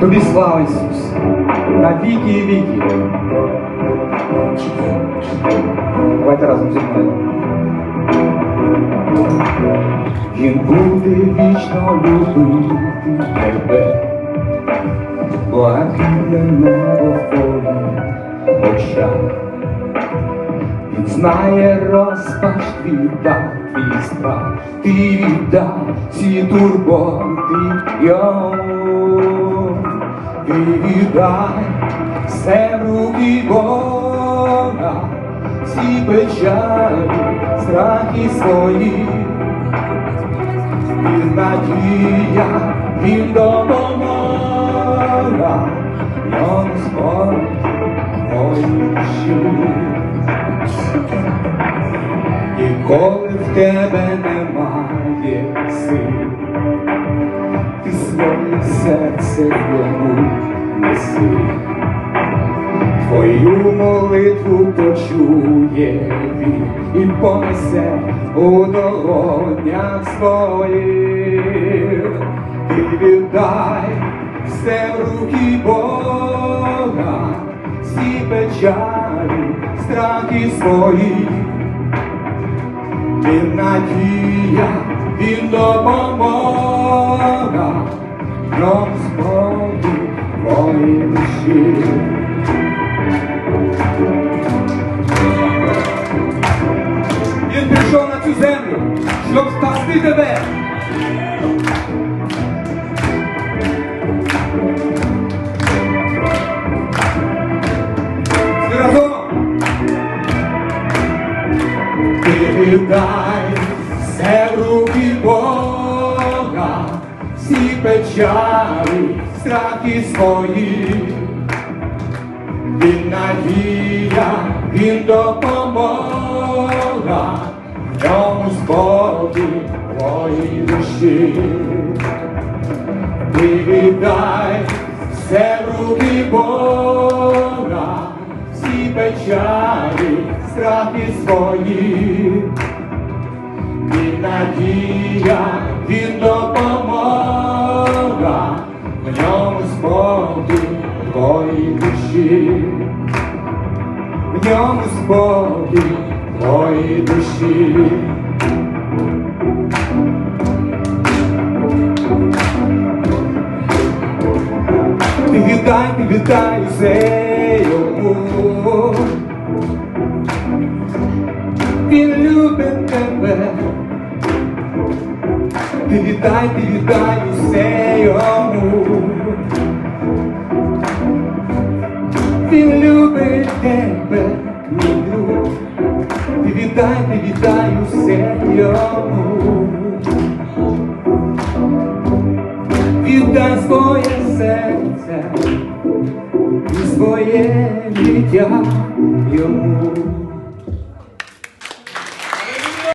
Тобі слава Ісус, на віки і віки. Давайте разом зі мною. Він буде вічно любити тебе, блакитне небо в твоїх очах. Знає розпач твій дав, твій страх, ти віддав всі турботи йому. Ти віддай все в руки Бога, всі печалі, страхи свої. Він надія, він допомога, йому спорт мої Ніколи в тебе немає сил, ти своє серце йому неси, твою молитву почує він і понесе у долонях своїх, ти віддай все в руки Бога, всі печалі, страхи свої. Надія, він допомога, Господи, мої душі. Він прийшов на цю землю, щоб спасти тебе. Всі все в руки Бога, всі печалі, страхи свої. Він надія, він допомога, в ньому спокій твої душі. Ти віддай все в руки Бога, всі печалі, страхи свої. Надія, він допомога, в ньому спокій твої душі, в ньому спокій твої душі. Ти віддай, все. Він любить тебе. Ти віддай, ти віддай усе йому. Він любить тебе, мій друг. Ти віддай, ти віддай усе йому. Віддай своє серце і своє життя йому.